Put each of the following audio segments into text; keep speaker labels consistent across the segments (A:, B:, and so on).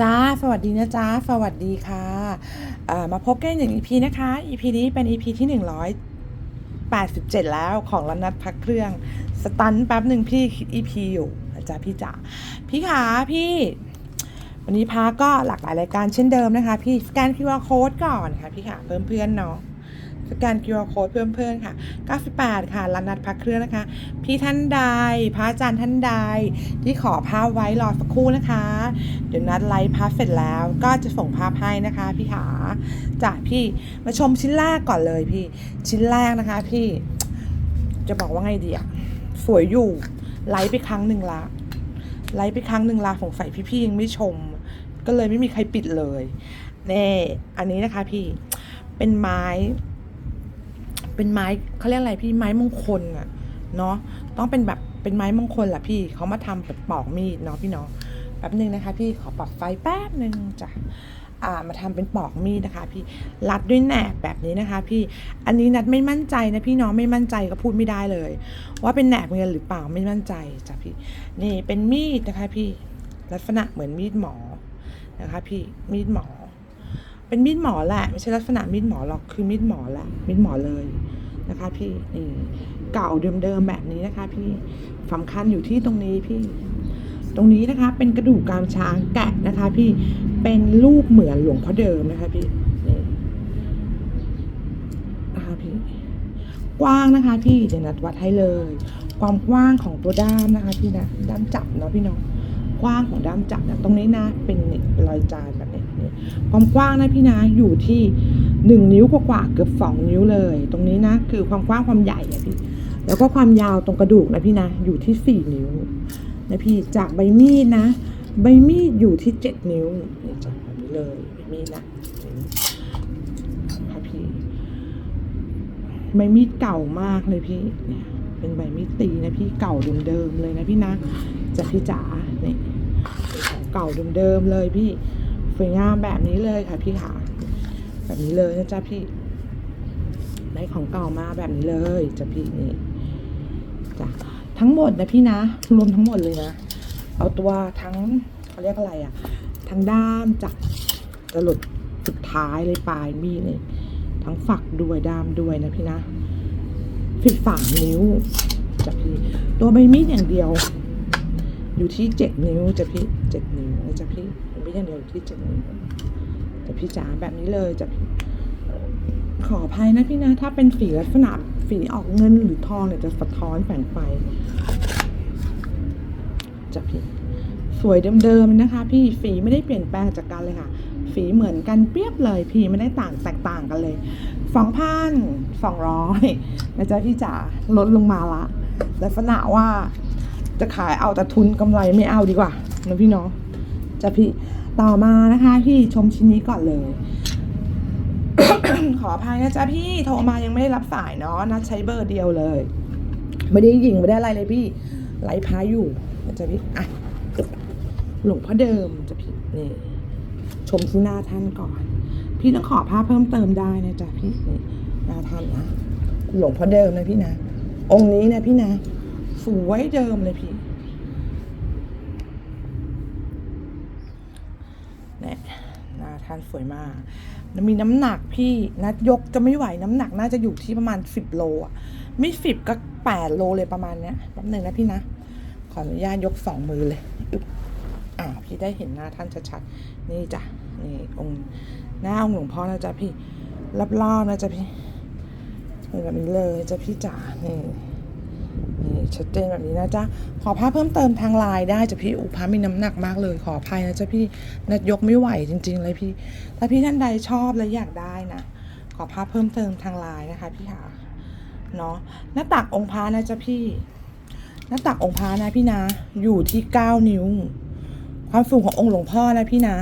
A: จ้า สวัสดีนะจ้า สวัสดีค่ะมาพบกันอย่าง EP นะคะอีพีนี้เป็นอีพีที่187แล้วของรันนัดพักเครื่อง สตันแป๊บหนึ่งพี่คิด EP อยู่อาจ๊ะพี่จ๋าพี่ขาพี่ วันนี้พาก็หลากหลายรายการเช่นเดิมนะคะ พี่สแกน QR code ก่อนค่ะพี่ขาเพิ่มเพื่อนเนาะ แกน QR code เพิ่มเพื่อนค่ะ 98 ค่ะรันนัดพักเครื่องนะคะ พี่ท่านใด พระอาจารย์ท่านใด ที่ขอภาพไว้รอสักครู่นะคะ เดี๋ยวนัดไลฟ์ภาพเสร็จแล้วก็จะส่งภาพให้นะคะ พี่ขาจากพี่มาชมชิ้นแรกก่อนเลยพี่ชิ้นแรกนะคะ พี่จะบอกว่าไงดีอะสวยอยู่ไลฟ์ไปครั้งหนึ่งละไลฟ์ไปครั้งหนึ่งละสงสัยพี่ๆยังไม่ชม ก็เลยไม่มีใครปิดเลยเน่อันนี้นะคะพี่เป็นไม้ เป็นไม้เขาเรียกอะไรพี่ไม้มงคลอะเนาะต้องเป็นแบบเป็นไม้มงคลแหละพี่เขามาทำแบบปอกมีดเนาะพี่เนาะแป๊บหนึ่งนะคะ พี่ขอปรับไฟแป๊บหนึ่งจ้ะามาทำเป็นปอกมีดนะคะ พี่รัดด้วยแหนบแบบนี้นะคะ พี่อันนี้นัดไม่มั่นใจนะพี่น้องไม่มั่นใจก็พูดไม่ได้เลย ว่าเป็นแหนบเงินหรือเปล่าไม่มั่นใจจ้ะพี่นี่เป็นมีดนะคะ พี่ลักษณะเหมือนมีดหมอนะคะ พี่มีดหมอ เป็นมีดหมอแหละไม่ใช่ลักษณะมีดหมอหรอกคือมีดหมอแหละมีดหมอเลยนะคะ พี่นี่เก่าเดิมๆแบบนี้นะคะ พี่สำคัญอยู่ที่ตรงนี้พี่ ตรงนี้นะคะ เป็นกระดูกกรามช้างแกะนะคะ พี่เป็นรูปเหมือนหลวงพ่อเดิมนะคะพี่นี่นะคะพี่กว้างนะคะพี่เดี๋ยวนัดวัดให้เลย ความกว้างของตัวด้ามนะคะ พี่นะด้ามจับเนาะพี่น้องกว้างของด้ามจับนะตรงนี้นะเป็นรอยจาน ความกว้างนะพี่นะอยู่ที่หนึ่งนิ้วกว่าๆเกือบสองนิ้วเลย ตรงนี้นะคือความกว้างความใหญ่อะพี่แล้วก็ความยาวตรงกระดูกนะพี่นะอยู่ที่สี่นิ้วนะพี่จากใบมีดนะ ใบมีดอยู่ที่เจ็ดนิ้วจากแบบนี้เลยใบมีดนะนี่ค่ะพี่ใบมีดเก่ามากเลยพี่เนี่ยเป็นใบมีดตีนะพี่เก่าเดิมๆเลยนะพี่นะจากพี่จ๋าเนี่ยเป็นของเก่าเดิมๆเลยพี่ วยงามแบบนี้เลยค่ะพี่ขาแบบนี้เลยนะจ๊ะพี่ ได้ของเก่ามาแบบนี้เลยจ้ะพี่นี่จ้ะทั้งหมดนะพี่นะ รวมทั้งหมดเลยนะ เอาตัวทั้งเขาเรียกอะไรอะทั้งด้ามจากจะหลุดสุดท้ายเลยปลายมีดเลยทั้งฝักด้วยด้ามด้วยนะพี่นะสิบสามนิ้วจะพี่ ตัวใบมีดอย่างเดียว อยู่ที่เจ็ดนิ้วจะพี่เจ็ดนิ้ว นะจะพี่ใบมีดอย่างเดียวที่จ็ดนิ้วจะพี่จ๋าแบบนี้เลยจะขออภัยนะพี่นะ ถ้าเป็นสีลักษณะสีออกเงินหรือทองเนี่ยจะสะท้อนแสงไฟจะพี่สวยเดิมๆนะคะ พี่ฝีไม่ได้เปลี่ยนแปลงจากกันเลยค่ะ ฝีเหมือนกันเปรียบเลย พี่ไม่ได้ต่างแตกต่างกันเลยสองพันสองร้อยนะจ๊ะพี่จ๋าลดลงมาละลักษณะว่าจะขายเอาแต่ทุนกำไรไม่เอาดีกว่านะพี่เนาะ จะพี่ต่อมานะคะพี่ชมชิ้นนี้ก่อนเลย ขออภัยนะจ๊ะพี่โทรมายังไม่ได้รับสายเนาะนัดใช้เบอร์เดียวเลย ไม่ได้ยิงไม่ได้อะไรเลยพี่ไลฟ์พาอยู่นะจ๊ะพี่อะหลวงพ่อเดิมจะพี่นี่ชมที่หน้าท่านก่อน พี่ต้องขอภาพเพิ่มเติมได้นะจ๊ะพี่นี่หน้าท่านนะหลวงพ่อเดิมนะพี่นะ องค์นี้นะพี่นะสวยเดิมเลยพี่เนี่ยหน้านสวยมาก มีน้ำหนักพี่นัดยกจะไม่ไหวน้ำหนักน่าจะอยู่ที่ประมาณสิบโลอะ ไม่สิบก็แปดโลเลยประมาณเนี้ยแป๊บหนึ่งนะพี่นะ ขออนุญาตยกสองมือเลยอ่าพี่ได้เห็นหน้าท่านชัดๆ นี่จ้ะ นี่องค์หน้าองค์หลวงพ่อนะจ๊ะพี่รอบๆนะจ๊ะพี่เป็นแบบนี้เลยจ้ะพี่จ๋านี่ นี่ชัดเจนแบบนี้นะจ๊ะ ขอภาพเพิ่มเติมทางไลน์ได้จ้ะพี่อุพามีน้ำหนักมากเลย ขออภัยนะจ๊ะพี่นัดยกไม่ไหวจริง ๆ เลยพี่ ถ้าพี่ท่านใดชอบและอยากได้นะขอภาพเพิ่มเติมทางไลน์นะคะพี่ค่ะเนาะหน้าตักองค์พระนะจ๊ะพี่ หน้าตักองค์พระนะพี่นะ อยู่ที่เก้านิ้ว ความสูงขององค์หลวงพ่อนะพี่นะ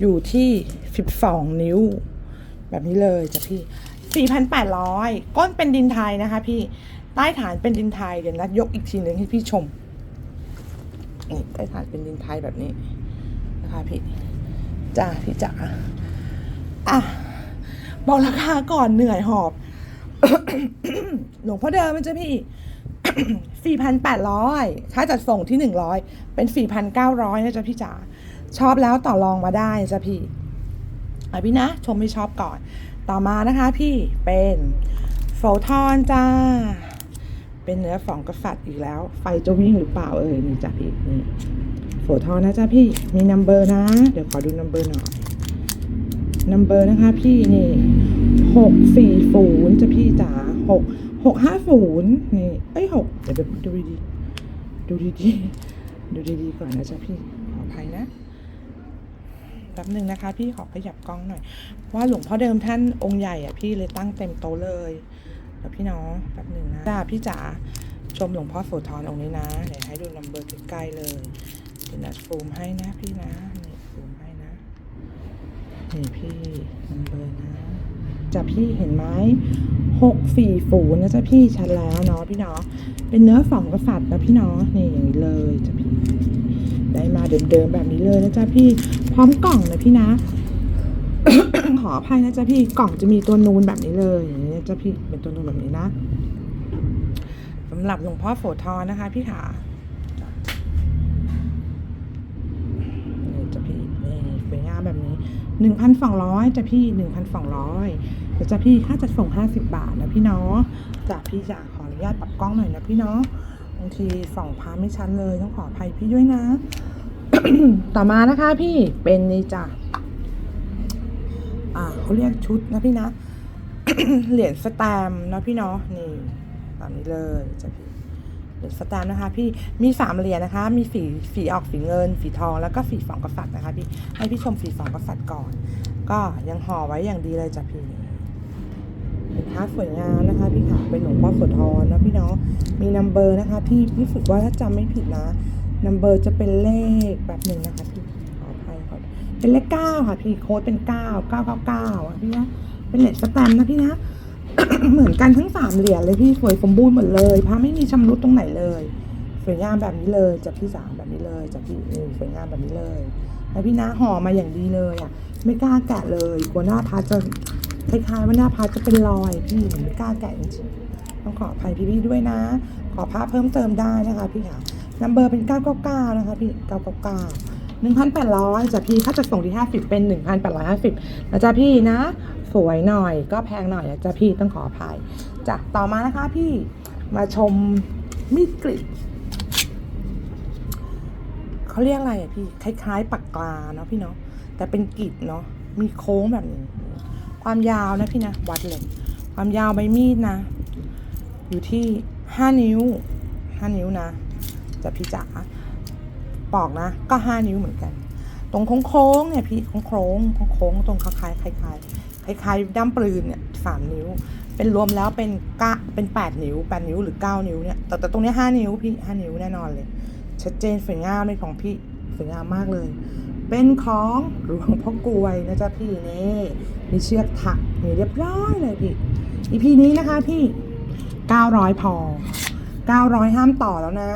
A: อยู่ที่สิบสองนิ้ว แบบนี้เลยจ้ะพี่สี่พันแปดร้อยก้นเป็นดินไทยนะคะพี่ ใต้ฐานเป็นดินไทยเดี๋ยวนัดยกอีกทีหนึ่งให้พี่ชมนี่ใต้ฐานเป็นดินไทยแบบนี้นะคะพี่จ้าพี่จ๋าอะบอกราคาก่อนเหนื่อยหอบหลวงพ่อเดิมมันจะพี่4,800ค่าจัดส่งที่100เป็น4,900นะจ๊ะพี่จ๋าชอบแล้วต่อรองมาได้จ้ะพี่อะพี่นะชมไม่ชอบก่อน ต่อมานะคะพี่เป็นโฟทอนจ้า เป็นเนื้อฝองกระสัดอีกแล้ว ไฟจะวิ่งหรือเปล่าเอ่ยนี่จ้ะพี่นี่โฟทอนนะจ้ะพี่มีนัมเบอร์นะ เดี๋ยวขอดูนัมเบอร์หน่อยนัมเบอร์นะคะพี่นี่หกสี่ศูนย์จ้ะพี่จ๋าหกหกห้าศูนย์นี่เอ้ยหกเดี๋ยวดูดีๆดูดีๆดูดีๆก่อนนะจ๊ะพี่ขออภัยนะแป๊บหนึ่งนะคะ พี่ขอขยับกล้องหน่อยว่าหลวงพ่อเดิมท่านองค์ใหญ่อะพี่เลยตั้งเต็มโตเลย เดี๋ยวพี่น้องแป๊บหนึ่งนะจ้าพี่จ๋าชมหลวงพ่อโสธรองค์นี้นะเดี๋ยวให้ดูนัมเบอร์ใกล้ๆเลยเดี๋ยวนะซูมให้นะพี่นะนี่ซูมให้นะนี่พี่นัมเบอร์นะจ้ะพี่เห็นไหมหกสี่ศูนนะจ๊ะพี่ชัดแล้วเนาะพี่เนาะเป็นเนื้อฝองกระสัดนะพี่เนาะนี่อย่างนี้เลยจ้ะพี่ได้มาเดิมๆแบบนี้เลยนะจ๊ะพี่พร้อมกล่องนะพี่นะขออภัยนะจ๊ะพี่กล่องจะมีตัวนูนแบบนี้เลย อย่างนี้นะจ๊ะพี่เป็นตัวนูนแบบนี้นะสำหรับหลวงพ่อโสธรนะคะ พี่ขาจะนี่จ้ะพี่นี่สวยงามแบบนี้หนึ่งพันสองร้อยจ้ะพี่หนึ่งพันสองร้อยเดี๋ยวจ้ะพี่ค่าจะส่งห้าสิบบาทนะพี่เนาะจ้ะพี่จ๋าขออนุญาตปรับกล้องหน่อยนะพี่เนาะบางทีส่องพาไม่ชัดเลยต้องขออภัยพี่ด้วยนะ ต่อมานะคะพี่เป็นนี่จ้ะอ่าเขาเรียกชุดนะพี่นะ เหรียญสแตมนะพี่เนาะนี่แบบนี้เลยจ้ะพี่เหรียญสแตมนะคะพี่มีสามเหรียญนะคะ มีสีสีออกสีเงิน สีทองแล้วก็สีสองกษัตริย์นะคะพี่ให้พี่ชมสีสองกษัตริย์ก่อน ก็ยังห่อไว้อย่างดีเลยจ้ะพี่เป็นพระสวยงามนะคะ พี่ค่ะเป็นหลวงพ่อโสธรนะพี่เนาะมีนัมเบอร์นะคะพี่รู้สึกว่าถ้าจำไม่ผิดนะนัมเบอร์จะเป็นเลขแบบหนึ่งนะคะพี่ขออภัยขอเป็นเลขเก้าค่ะพี่โค้ดเป็นเก้าเก้าเก้าเก้าพี่นะ เป็นเหรียญสแตมป์นะพี่นะ เหมือนกันทั้งสามเหรียญเลยพี่สวยสมบูรณ์หมดเลยพระไม่มีชำรุดตรงไหนเลยสวยงามแบบนี้เลยจากพี่สามแบบนี้เลยจากพี่นี่สวยงามแบบนี้เลยแล้วพี่นะห่อมาอย่างดีเลยอะ ไม่กล้าแกะเลยกลัวหน้าพระจะคล้ายๆว่าหน้าพระจะเป็นรอยพี่ไม่กล้าแกะจริงต้องขออภัยพี่ๆด้วยนะ ขอพระเพิ่มเติมได้นะคะพี่ค่ะนัมเบอร์เป็น 999 นะคะพี่ 999 1,800จ้ะพี่ ถ้าจะส่งที่ 50 เป็น 1,850นะจ๊ะพี่นะ สวยหน่อย ก็แพงหน่อยจะพี่ต้องขออภัยจ้ะต่อมานะคะพี่มาชมมีดกริดเขาเรียกอะไรอะพี่ คล้ายๆปากกลาเนาะพี่เนาะแต่เป็นกริดเนาะมีโค้งแบบนี้ ความยาวนะพี่นะวัดเลยความยาวใบมีดนะ อยู่ที่ห้านิ้วห้านิ้วนะจะพี่จ๋าปอกนะก็ห้านิ้วเหมือนกัน ตรงโค้งๆเนี่ยพี่โค้งโค้งๆโค้งๆตรงคล้ายๆคล้ายๆ คล้ายๆด้ามปืนเนี่ยสามนิ้ว เป็นรวมแล้วเป็นกะเป็นแปดนิ้วแปดนิ้วหรือเก้านิ้วเนี่ยแต่แต่ตรงนี้ห้านิ้วพี่ห้านิ้วแน่นอนเลย ชัดเจนสวยงามเป็นของพี่สวยงามมากเลย เป็นของหลวงพ่อกลวยนะจ๊ะพี่นี่มีเชือกถักมีเรียบร้อยเลยพี่อีพีนี้นะคะพี่900พอ900ห้ามต่อแล้วนะ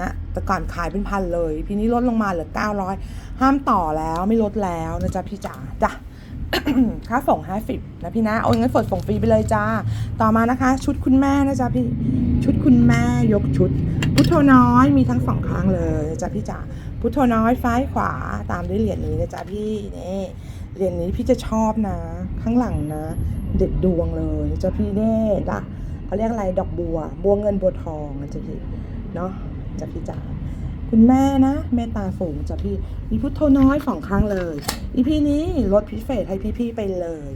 A: นะแต่ก่อนขายเป็นพันเลย พี่นี้ลดลงมาเหลือ900ห้ามต่อแล้วไม่ลดแล้วนะจ๊ะพี่จ๋าจ้ะ ค่าส่ง 50นะพี่นะ โอนเงินสดส่งฟรีไปเลยจ้า ต่อมานะคะ ชุดคุณแม่นะจ๊ะพี่ ชุดคุณแม่ยกชุด พุทโธน้อยมีทั้งสองข้างเลยจ๊ะพี่จ๋า พุทโธน้อยซ้ายขวาตามด้วยเหรียญนี้นะจ๊ะพี่นี่เหรียญนี้พี่จะชอบนะ ข้างหลังนะ เด็ดดวงเลยจ๊ะพี่เน่จ้ะเขาเรียกอะไรดอกบัว บัวเงินบัวทองนะจ๊ะพี่ เนาะจ๊ะพี่จ๋า คุณแม่นะเมตตาสูงจ้ะพี่ มีพุทโธน้อยสองครั้งเลยอีพีนี้ลดพิเศษให้พี่ๆไปเลย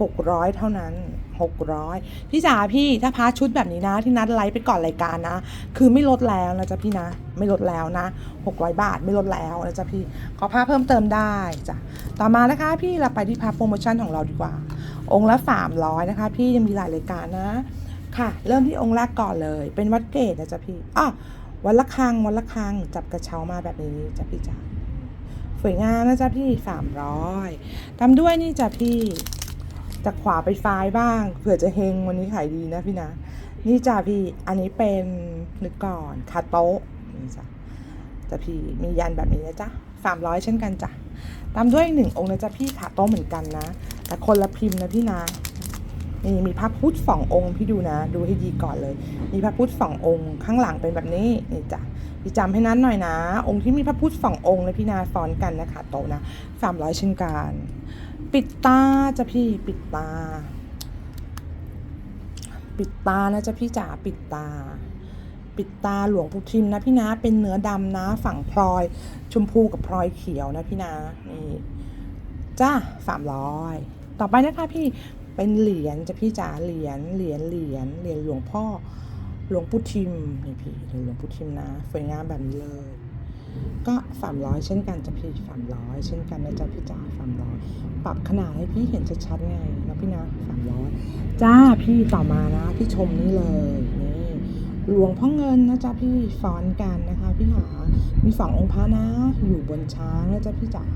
A: หกร้อยเท่านั้นหกร้อยพี่จ๋าพี่ถ้าพาชุดแบบนี้นะ ที่นัดไลฟ์ไปก่อนรายการนะ คือไม่ลดแล้วนะจ๊ะพี่นะ ไม่ลดแล้วนะหกร้อยบาทไม่ลดแล้วนะจ๊ะพี่ ขอพาเพิ่มเติมได้จ้ะต่อมานะคะ พี่เราไปที่พาโปรโมชั่นของเราดีกว่า องค์ละสามร้อยนะคะ พี่ยังมีหลายรายการนะ ค่ะ เริ่มที่องค์แรกก่อนเลย เป็นวัดเกตนะจ๊ะพี่อ้า วันละครังวันละครังจับกระเช้ามาแบบนี้จ้ะพี่จ๋าสวยงามนะจ๊ะพี่สามร้อยตามด้วยนี่จ้ะพี่จากขวาไปซ้ายบ้าง เผื่อจะเฮงวันนี้ขายดีนะพี่นะ นี่จ้ะพี่อันนี้เป็นนึกก่อนคาโต๊ะนี่จ้ะจ้ะพี่มียันแบบนี้นะจ๊ะสามร้อยเช่นกันจ้ะตามด้วยหนึ่งองค์นะจ๊ะพี่ขาโต๊ะเหมือนกันนะ แต่คนละพิมพ์นะพี่นะ นี่มีพระพุทธสององค์พี่ดูนะ ดูให้ดีก่อนเลย มีพระพุทธสององค์ ข้างหลังเป็นแบบนี้นี่จ้ะพี่จำให้นั้นหน่อยนะ องค์ที่มีพระพุทธสององค์นะพี่นาซ้อนกันนะคะโตนะสามร้อยเช่นกันปิดตาจ้ะพี่ปิดตา ปิดตานะจ๊ะพี่จ๋าปิดตา ปิดตาหลวงปู่ทิมนะพี่นะเป็นเนื้อดำนะฝั่งพลอยชมพูกับพลอยเขียวนะพี่นะนี่จ้าสามร้อยต่อไปนะคะพี่ เป็นเหรียญจะพี่จ๋าเหรียญเหรียญเหรียญเหรียญหลวงพ่อหลวงปู่ทิมนี่พี่หรียญหลวงปู่ทิมนะสวยงามแบบนี้เลย ก็สามร้อยเช่นกันจะพี่สามร้อยเช่นกันนะจ๊ะพี่จ๋าสามร้อยปรับขนาดให้พี่เห็นชัดๆไงนะพี่นะสามร้อยจ้าพี่ต่อมานะพี่ชมนี่เลยนี่หลวงพ่อเงินนะจ๊ะพี่ฟ้อนกันนะคะ พี่หามีสององค์พระนะ อยู่บนช้างนะจ๊ะพี่จ๋า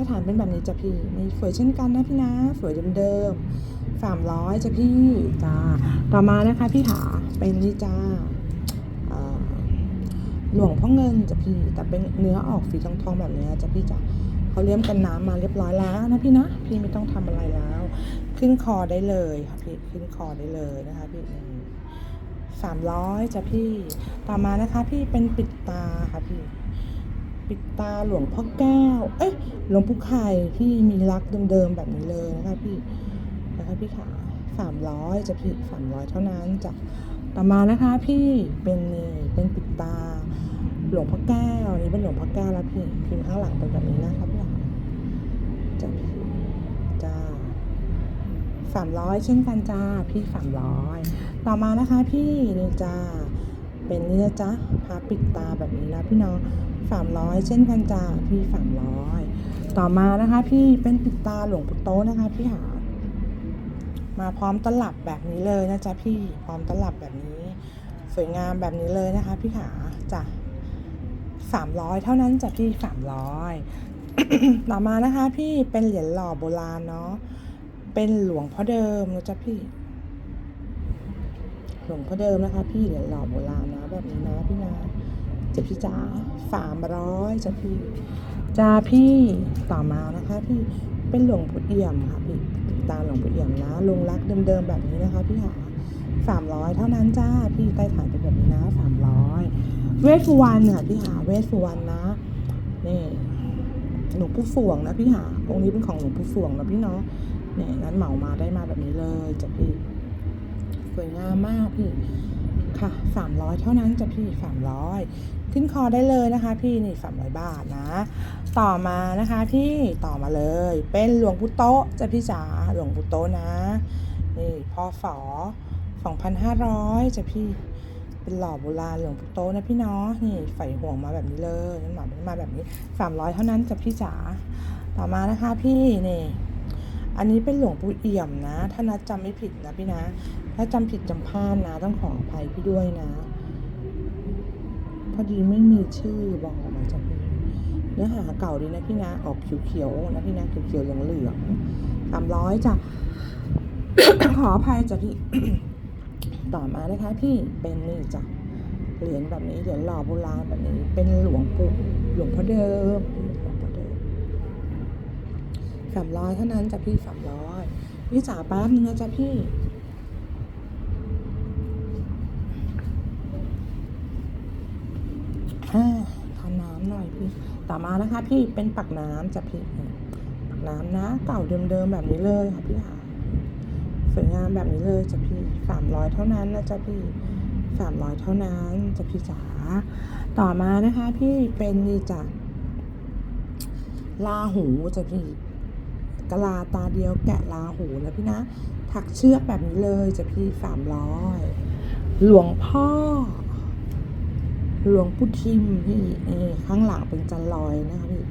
A: ถ้าฐานเป็นแบบนี้จ้ะพี่มีสวยเช่นกันนะพี่นะสวยเดิมๆสามร้อยจ้ะพี่จ้าต่อมานะคะพี่หาเป็นนี่จ้าหลวงพ่อเงินจะพี่แต่เป็นเนื้อออกสีทองทองๆแบบนี้ยจะพี่จ๋าเขาเลี้ยมกันน้ำมาเรียบร้อยแล้วนะพี่นะพี่ไม่ต้องทำอะไรแล้ว ขึ้นคอได้เลยค่ะพี่ขึ้นคอได้เลยนะคะพี่สามร้อยจ้ะพี่ต่อมานะคะพี่เป็นปิดตาค่ะพี่ ปิดตาหลวงพ่อแก้ว เอ้ยหลวงปู่ไข่พี่มีรักเดิมๆแบบนี้เลยนะคะพี่นะคะพี่ขาสามร้อยจะพี่สามร้อยเท่านั้นจ้ะต่อมานะคะพี่เป็นนี่เป็นปิดตาหลวงพ่อแก้วนนี้เป็นหลวงพ่อแก้วแล้วพี่พิมพ์ข้างหลังเป็นแบบนี้นะคะพี่หลาจ้าพี่จ้าสามร้อยเช่นกันจ้าพี่สามร้อยต่อมานะคะพี่นี่จ้า เป็นนี่นะจ๊ะพาปิดตาแบบนี้นะพี่น้องสามร้อยเช่นกันจ้าพี่สามร้อยต่อมานะคะ พี่เป็นปิดตาหลวงปู่โตนะคะ พี่หามาพร้อมตลับแบบนี้เลยนะจ๊ะพี่พร้อมตลับแบบนี้ สวยงามแบบนี้เลยนะคะ พี่ขาจ้ะสามร้อยเท่านั้นจ้ะพี่สามร้อยต่อมานะคะ พี่เป็นเหรียญหล่อโบราณเนาะเป็นหลวงพ่อเดิมนะจ๊ะพี่ หลวงพ่อเดิมนะคะ พี่เหรียญหล่อโบราณนะแบบนี้นะพี่นะเจ้ะพี่จ๋าสามร้อยจ้ะพี่จ้าพี่ต่อมานะคะ พี่เป็นหลวงปู่เอี่ยมค่ะพี่ตาหลวงปู่เอี่ยมนะลงรักเดิมๆแบบนี้นะคะพี่หาสามร้อยเท่านั้นจ้าพี่ใต้ฐานเป็นแบบนี้นะสามร้อยเวสสุวรรณค่ะพี่หาเวสสุวรรณนะนี่หลวงปู่ฝวงนะพี่หาองค์นี้เป็นของหลวงปู่ฝวงนะพี่เนาะเนี่ยนั้นเหมามาได้มาแบบนี้เลยจ้ะพี่ สวยงามมากพี่ค่ะสามร้อยเท่านั้นจ้ะพี่สามร้อยขึ้นคอได้เลยนะคะ พี่นี่สามร้อยบาทนะ ต่อมานะคะพี่ต่อมาเลย เป็นหลวงปู่โตะจ้ะพี่จ๋าหลวงปู่โตะนะ นี่พศ2500จ้ะพี่เป็นหล่อโบราณหลวงปู่โตะนะพี่เนาะนี่ใส่ห่วงมาแบบนี้เลยนั่นหมามาแบบนี้ 300 เท่านั้นจ้ะพี่จ๋าต่อมานะคะพี่นี่ อันนี้เป็นหลวงปู่เอี่ยมนะ ถ้านัดจำไม่ผิดนะพี่นะ ถ้าจำผิดจำพลาดนะ ต้องขออภัยพี่ด้วยนะ พอดีไม่มีชื่อบอกมาจ้ะพี่เนื้อหาเก่าดีนะพี่นะ ออกเขียวๆนะพี่นะเขียวๆเหลืองๆสามร้อยจ้ะขออภัยจ้ะพี่ ต่อมานะคะพี่เป็นนี่จ้ะเหรียญแบบนี้เหรียญหล่อโบราณแบบนี้ เป็นหลวงปู่หลวงพ่อเดิมหลวงพ่อเดิม สามร้อยเท่านั้นจ้ะพี่สามร้อยพี่จ๋าแป๊บนึงนะจ๊ะพี่ทานน้ำหน่อยพี่ ต่อมานะคะ พี่เป็นปักน้ำจะพี่ปักน้ำนะเก่าเดิมๆแบบนี้เลยค่ะพี่ค่ะสวยงามแบบนี้เลยจะพี่สามร้อยเท่านั้นนะจ๊ะพี่สามร้อยเท่านั้นจะพี่จ๋าต่อมานะคะ พี่เป็นนี่จ้ะลาหูจะพี่ กะลาตาเดียวแกะลาหูนะพี่นะ ถักเชือกแบบนี้เลยจะพี่สามร้อย หลวงพ่อ หลวงปู่ทิมพี่ข้างหลังเป็นจันลอยนะคะพี่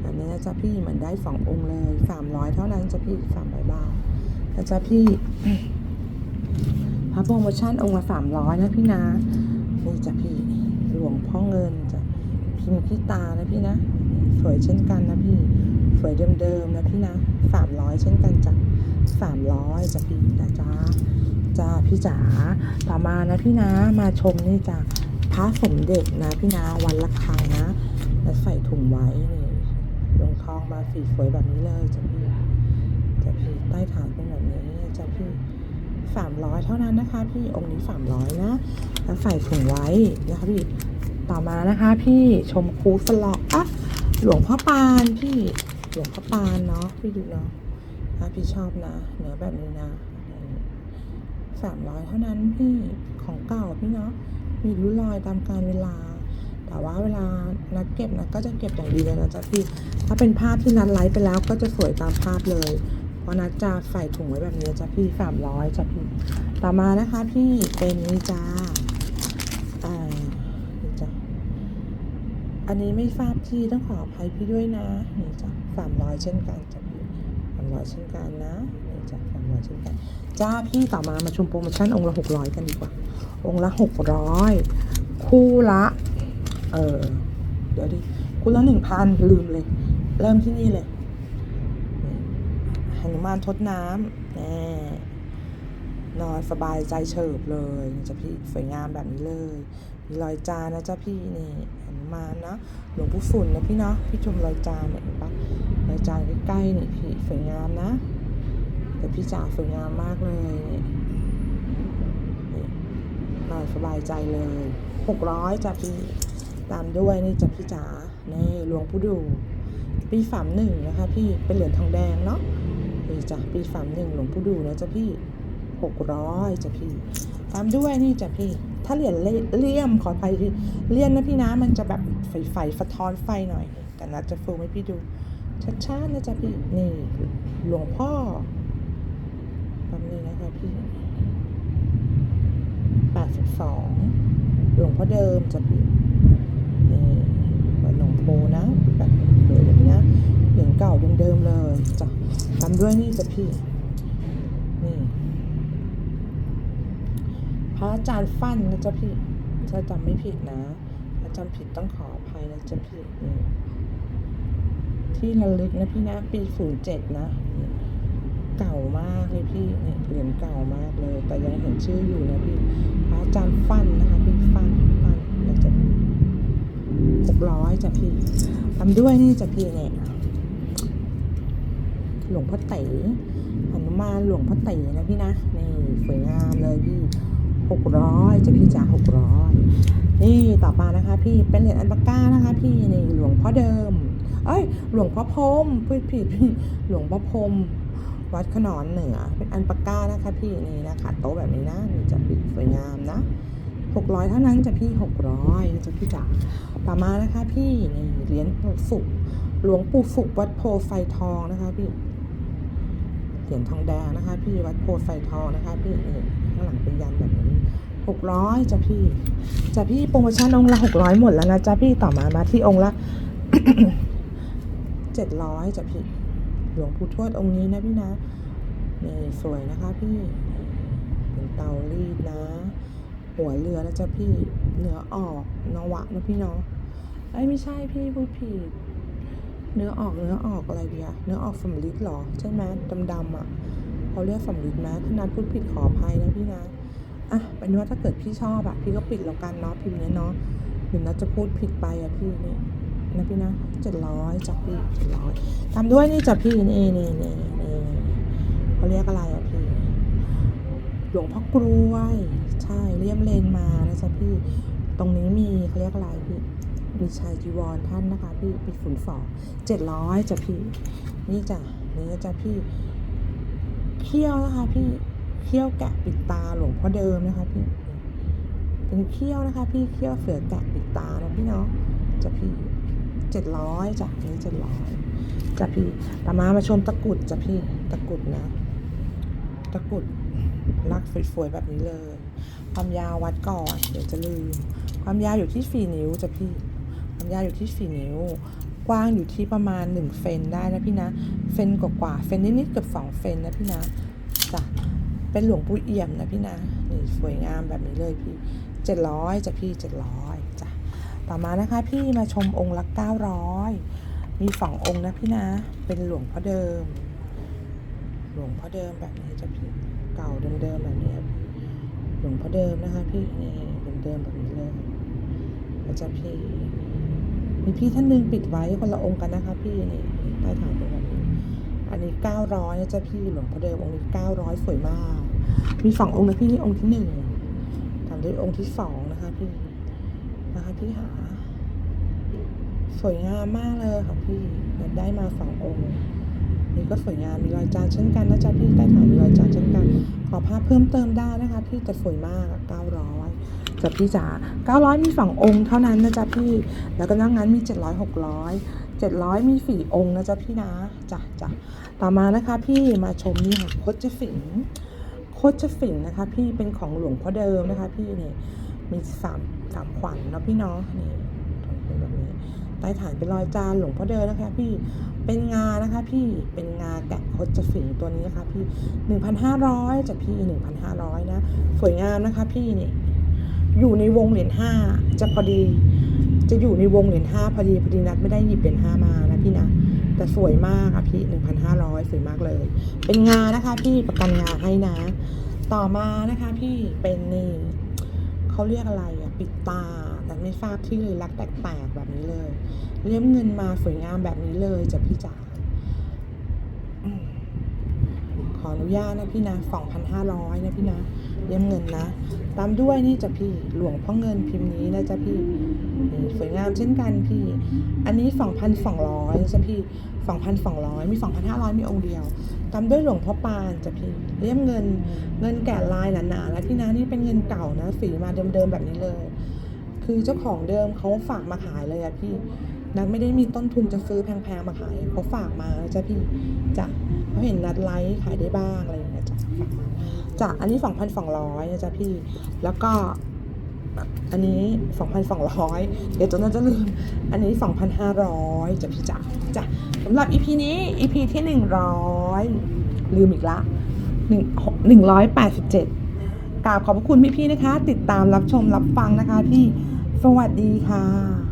A: แบบนี้นะจ๊ะพี่เหมือนได้สององค์เลยสามร้อยเท่านั้นจะพี่สามร้อยบาทนะจ๊ะพี่พระโปรโมชั่นองค์ละสามร้อยนะพี่นะนี่จ้ะพี่หลวงพ่อเงินจ้ะพิมพ์ขี้ตานะพี่นะ สวยเช่นกันนะพี่ สวยเดิมๆนะพี่นะ สามร้อยเช่นกันจ้ะสามร้อยจ้ะพี่นะจ๊ะจ้าพี่จ๋าต่อมานะพี่นะมาชมนี่จ้ะพระสมเด็จนะพี่นาวันละครั้งนะแล้วใส่ถุงไว้นี่ลงทองมาสีสวยแบบนี้เลยจ้ะพี่จะพี่ใต้ฐานเป็นแบบนี้จะพี่สามร้อยเท่านั้นนะคะ พี่องค์นี้สามร้อยนะแล้วใส่ถุงไว้นะคะพี่ต่อมานะคะ พี่ชมพูสลอกอะหลวงพ่อปานพี่ หลวงพ่อปานเนาะพี่ดูเนาะถ้าพี่ชอบนะเหนือแบบนี้นะสามร้อยเท่านั้นพี่ของเก่าพี่เนาะมีริ้วรอยตามการเวลา แต่ว่าเวลานัดเก็บนะก็จะเก็บอย่างดีเลยนะจ๊ะพี่ถ้าเป็นภาพที่นัดไลฟ์ไปแล้วก็จะสวยตามภาพเลยเพราะนัดจะใส่ถุงไว้แบบนี้จ้ะพี่สามร้อยจ้ะพี่ต่อมานะคะพี่เป็นนี่จ้าอ่านี่จ้ะอันนี้ไม่ทราบที่ต้องขออภัยพี่ด้วยนะนี่จ้ะ สามร้อยเช่นกันจะพี่สามร้อยเช่นกันนะนี่จ้ะสามร้อยเช่นกัน จ้าพี่ต่อมามาชมโปรโมชั่นองค์ละหกร้อยกันดีกว่า องค์ละหกร้อยคู่ละ เออเดี๋ยวดิคู่ละหนึ่งพันลืมเลย เริ่มที่นี่เลยหนุมานทดน้ำแน่นอนสบายใจเฉิบเลยนะจ๊ะพี่สวยงามแบบนี้เลย มีรอยจานนะจ๊ะพี่นี่หนุมานนะหลวงปู่ฝุ่นนะพี่เนาะพี่ชมรอยจานเนี่ยเห็นปะ รอยจานใกล้ๆนี่พี่สวยงามนะ แต่พี่จ๋าสวยงามมากเลยนี่นอนสบายใจเลยหกร้อยจ้ะพี่ตามด้วยนี่จ้ะพี่จ๋านี่หลวงปู่ดูปีสามหนึ่งนะคะพี่เป็นเหรียญทองแดงเนาะนี่จ้ะปีสามหนึ่งหลวงปู่ดูนะจ๊ะพี่หกร้อยจ้ะพี่ ตามด้วยนี่จ้ะพี่ ถ้าเหรียญเลี่ยมขออภัยพี่เลี่ยมนะพี่นะมันจะแบบไฟไฟสะท้อนไฟหน่อย แต่นัดจะฟูให้พี่ดู ชัดๆนะจ๊ะพี่ นี่หลวงพ่อแป๊บนึงนะคะพี่แปดสิบสองหลวงพ่อเดิมจ้ะพี่นี่วัดหลวงโพนะแบบเดิมนะเหรียญเก่าเดิมๆเลยจ้ะตามด้วยนี่จ้ะพี่นี่พระอาจารย์ฟั่นนะจ๊ะพี่ถ้าจำไม่ผิดนะถ้าจำผิดต้องขออภัยนะจ๊ะพี่นี่ ที่ระลึกนะพี่นะปีศูนย์เจ็ดนะ เก่ามากเลยพี่เนี่ยเหรียญเก่ามากเลย แต่ยังเห็นชื่ออยู่นะพี่พระอาจารย์ฟันนะคะพี่ฟันฟันนะจ๊ะพี่หกร้อยจ้ะพี่ทำด้วยนี่จ้ะพี่เนี่ยหลวงพ่อเต๋หนุมานหลวงพ่อเต๋นะพี่นะนี่สวยงามเลยพี่หกร้อยจะพี่จ๋าหกร้อยนี่ต่อมานะคะ พี่เป็นเหรียญอันปาก้านะคะ พี่นี่หลวงพ่อเดิม เอ้ยหลวงพ่อพรมพูดผิดพี่หลวงพ่อพรมวัดขนอนเหนือ เป็นอันปาก้านะคะพี่นี่นะคะโต๊ะแบบนี้นะนี่จะปิดสวยงามนะหกร้อยเท่านั้นจะพี่หกร้อยจะพี่จ๋าต่อมานะคะ พี่นี่เหรียญปู่สุกหลวงปู่สุกวัดโพไฟทองนะคะพี่เหรียญทองแดงนะคะ พี่วัดโพไฟทองนะคะ พี่นี่ข้างหลังเป็นยันแบบนี้หกร้อยจ้ะพี่จ้ะพี่โปรโมชั่นองค์ละหกร้อยหมดแล้วนะจ้ะพี่ต่อมามาที่องค์ละ เจ็ดร้อยจะพี่หลวงปู่ทวดองค์นี้นะพี่นะนี่สวยนะคะพี่ เป็นเตารีดนะ หัวเรือนะจ๊ะพี่เนื้อออกนวะนะพี่เนาะไอ้ไม่ใช่พี่พูดผิดเนื้อออกเนื้อออกอะไรดีอะเนื้อออกสำลิดหรอ ใช่ไหมดำๆอะเขาเรียกสำลิดไหมถ้านัดพูดผิดขออภัยนะพี่นะอะเป็นว่าถ้าเกิดพี่ชอบอะพี่ก็ปิดแล้วกันเนาะพิมพ์เนี้ยเนาะหรือนัดจะพูดผิดไปอะพี่นี่ นะพี่นะเจ็ดร้อยจากพี่เจ็ดร้อยตามด้วยนี่จากพี่นี่นี่นี่นี่เขาเรียกอะไรอะพี่หลวงพ่อกรวยใช่เลี่ยมเลนมานะจ๊ะพี่ตรงนี้มีเขาเรียกอะไรพี่มีชายจีวรท่านนะคะพี่ปิดฝุ่นฝอเจ็ดร้อยจ้ะพี่นี่จ้ะนี่จ้ะพี่เขี้ยวนะคะพี่เขี้ยวแกะปิดตาหลวงพ่อเดิมนะคะพี่เป็นเขี้ยวนะคะ พี่เขี้ยวเสือแกะปิดตานะพี่เนาะจ้ะพี่ เจ็ดร้อยจ้ะนี่เจ็ดร้อยจ้ะพี่ต่อมามาชมตะกุดจ้ะพี่ตะกุดนะ ตะกุดลักสวยๆแบบนี้เลย ความยาววัดก่อน เดี๋ยวจะลืม ความยาวอยู่ที่สี่นิ้วจ้ะพี่ ความยาวอยู่ที่สี่นิ้ว กว้างอยู่ที่ประมาณหนึ่งเซนได้นะพี่นะ เซนกว่าๆเซนนิดๆเกือบสองเซนนะพี่นะจ้ะเป็นหลวงปู่เอี่ยมนะพี่นะ นี่สวยงามแบบนี้เลยพี่เจ็ดร้อยจ้ะพี่เจ็ดร้อย ต่อมานะคะพี่มาชมองค์ละเก้าร้อยมีสององค์นะพี่นะ เป็นหลวงพ่อเดิม หลวงพ่อเดิมแบบนี้จ้ะพี่เก่าเดิมๆแบบนี้หลวงพ่อเดิมนะคะ พี่นี่เดิมๆแบบนี้เลยแล้วจ้ะพี่มีพี่ท่านหนึ่งปิดไว้คนละองค์กันนะคะ พี่นี่ใต้ฐานเป็นแบบนี้อันนี้เก้าร้อยนะจ๊ะพี่หลวงพ่อเดิมองค์นี้เก้าร้อยสวยมาก มีสององค์นะพี่นี่องค์ที่หนึ่งตามด้วยองค์ที่สองนะคะพี่ นะคะพี่หา สวยงามมากเลยค่ะพี่แบบได้มาสององค์นี่ก็สวยงามมีรอยจานเช่นกันนะจ๊ะพี่ใต้ฐานมีรอยจานเช่นกัน ขอภาพเพิ่มเติมได้นะคะพี่แต่สวยมากเก้าร้อยจ้ะพี่จ๋าเก้าร้อยมีสององค์เท่านั้นนะจ๊ะพี่ แล้วก็นอกนั้นมีเจ็ดร้อยหกร้อยเจ็ดร้อยมีสี่องค์นะจ๊ะพี่นะจ้ะจ้ะต่อมานะคะพี่มาชมนี่ค่ะโคจฝิงโคจฝิงนะคะ พี่เป็นของหลวงพ่อเดิมนะคะ พี่นี่ มีสามสามขวัญเนาะพี่เนาะนี่เป็นแบบนี้ใต้ฐานเป็นรอยจานหลวงพ่อเดินนะคะ พี่เป็นงานะคะ พี่เป็นงาแกะคดจะฝิ่งตัวนี้นะคะ พี่หนึ่งพันห้าร้อยจากพี่หนึ่งพันห้าร้อยนะสวยงามนะคะ พี่นี่อยู่ในวงเหรียญห้าจะพอดีจะอยู่ในวงเหรียญห้าพอดีพอดีนัดไม่ได้หยิบเหรียญห้ามานะพี่นะแต่สวยมากอะพี่หนึ่งพันห้าร้อยสวยมากเลย เป็นงานะคะ พี่ประกันงาให้นะ ต่อมานะคะ พี่เป็นนี่ เขาเรียกอะไรอะปิดตา แต่ไม่ทราบที่เลยรักแตกๆแบบนี้เลย เลี่ยมเงินมาสวยงามแบบนี้เลยจ้ะพี่จ๋าขออนุญาตนะพี่นะ2,500นะพี่นะเลี่ยมเงินนะ ตามด้วยนี่จ้ะพี่หลวงพ่อเงินพิมพ์นี้นะจ๊ะพี่สวยงามเช่นกันพี่ อันนี้2,200นะจ๊ะพี่ 2,200 มี 2,500 มีองค์เดียว ตามด้วยหลวงพ่อปานจ้ะพี่เลี่ยมเงินเงินแกะลายหนาๆแล้วพี่นะนี่เป็นเงินเก่านะสีมาเดิมๆแบบนี้เลย คือเจ้าของเดิมเขาฝากมาขายเลยอะพี่นัดไม่ได้มีต้นทุนจะซื้อแพงๆมาขายเขาฝากมาจ้ะพี่จ้ะเขาเห็นนัดไลฟ์ขายได้บ้างอะไรอย่างเงี้ยจ้ะจ้ะอันนี้ 2,200นะจ๊ะพี่แล้วก็ อันนี้ 2,200 เดี๋ยวจนน่าจะลืม อันนี้ 2,500จ้ะพี่จ๋าจ้ะสำหรับ EP นี้ EP ที่ 100 ลืมอีกละ1 187กราบขอบพระคุณพี่ๆนะคะ ติดตามรับชมรับฟังนะคะพี่สวัสดีค่ะ